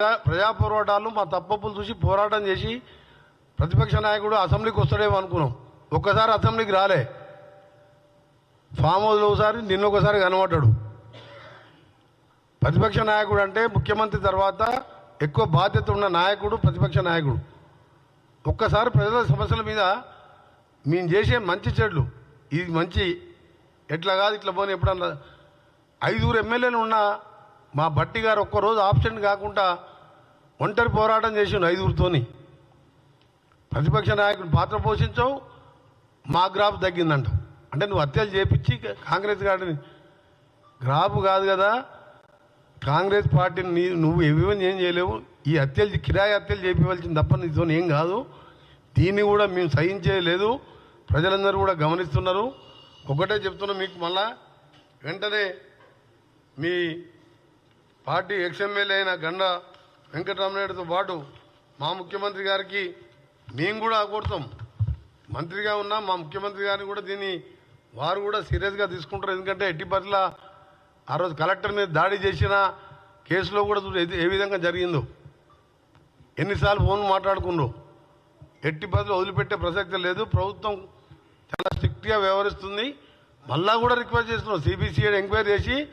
ప్రజా- ప్రజా పోరాటాలు మా తప్పప్పులు చూసి పోరాటం చేసి ప్రతిపక్ష నాయకుడు అసెంబ్లీకి వస్తాడేమో అనుకున్నాం. ఒక్కసారి అసెంబ్లీకి రాలే. ఫామ్ హౌస్లో ఒకసారి నిన్న ఒకసారి కనబడ్డాడు. ప్రతిపక్ష నాయకుడు అంటే ముఖ్యమంత్రి తర్వాత ఎక్కువ బాధ్యత ఉన్న నాయకుడు ప్రతిపక్ష నాయకుడు. ఒక్కసారి ప్రజల సమస్యల మీద మేము చేసే మంచి చెడ్లు ఇది మంచి ఎట్లా కాదు ఇట్లా పోనీ ఎప్పుడన్నా ఐదుగురు ఎమ్మెల్యేలు ఉన్న మా బట్టి గారు ఒక్కరోజు ఆప్షన్ కాకుండా ఒంటరి పోరాటం చేసిండు ఐదుగురితోని. ప్రతిపక్ష నాయకుడు పాత్ర పోషించవు మా గ్రాఫ్ తగ్గిందంట. అంటే నువ్వు హత్యలు చేపించి కాంగ్రెస్ గారిని గ్రాఫ్ కాదు కదా కాంగ్రెస్ పార్టీని నీ నువ్వు ఇవ్వని ఏం చేయలేవు ఈ హత్యలు కిరాయి హత్యలు చేపించవలసింది తప్ప నీతో ఏం కాదు. దీన్ని కూడా మేము సహించేయలేదు ప్రజలందరూ కూడా గమనిస్తున్నారు. ఒకటే చెప్తున్నా మీకు మళ్ళా వెంటనే మీ పార్టీ ఎక్స్ఎమ్మెల్యే అయిన గండ వెంకటరామనాయుడుతో పాటు మా ముఖ్యమంత్రి గారికి మేము కూడా కోరుతాం మంత్రిగా ఉన్నా మా ముఖ్యమంత్రి గారిని కూడా దీన్ని వారు కూడా సీరియస్గా తీసుకుంటారు. ఎందుకంటే ఎట్టి పట్ల ఆ రోజు కలెక్టర్ మీద దాడి చేసిన కేసులో కూడా ఏ- విధంగా జరిగిందో. ఎన్నిసార్లు ఫోన్ మాట్లాడుకుండ్రు ఎట్టి పదవి వదిలిపెట్టే ప్రసక్తి లేదు. ప్రభుత్వం చాలా స్ట్రిక్ట్గా వ్యవహరిస్తుంది. మళ్ళా కూడా రిక్వెస్ట్ చేస్తున్నాం. సిబిసిఐ ఎంక్వైరీ చేసి